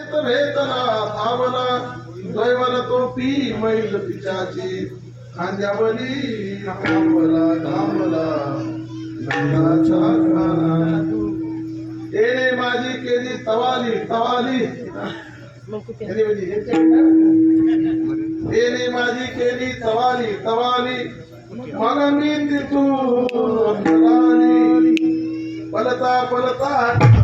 भेदना थांबला दैवल तो पी मैल पिचाची खांद्यावली थांबला थांबला नंदाच्या घरात. येणे माझी केली तवाली तवाली. याने म्हणजे येणे माझी केली तवाली तवाली. मग मी तिथून पलता पलता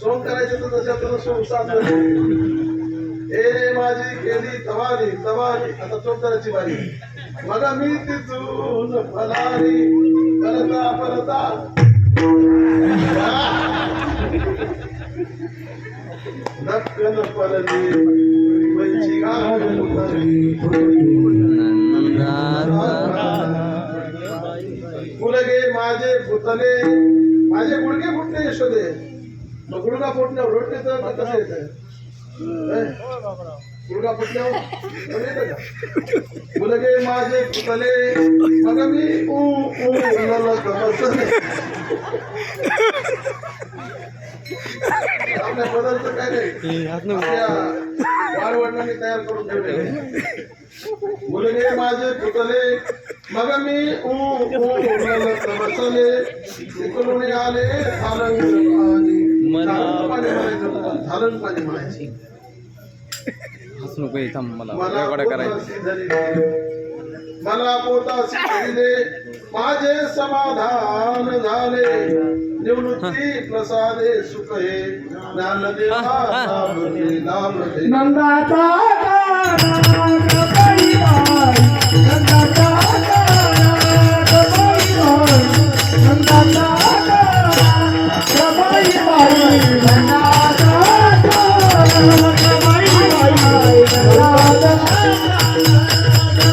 सोंग करायचं तर तशा तसं सोंग साधलं. ए माझी केली तवारी. तवारी आता चोपदाराची बारी मग मी तिथून फलारी. परता परता. नक्कन परली पंची घालून फुलगे माझे फुटले माझे गुडगे फुटले यशोदे. मग गुडघा फुटल्यावर रोटले तर कसं येतं हे? माझे पुतले मग मी ऊ ऊ आपल्या बदलचं काय नाही आपल्या तयार करून ठेवले मुलगे माझे पुतले मग मी ऊ ऊ बसले उकलून आले थालंग थालंग पाणी म्हणायचं थांब मला रेकॉर्ड करायचं. मला पोटाशी माझे समाधान झाले. निवृत्ती प्रसादे सुख हे ज्ञानदेवा नंदाचा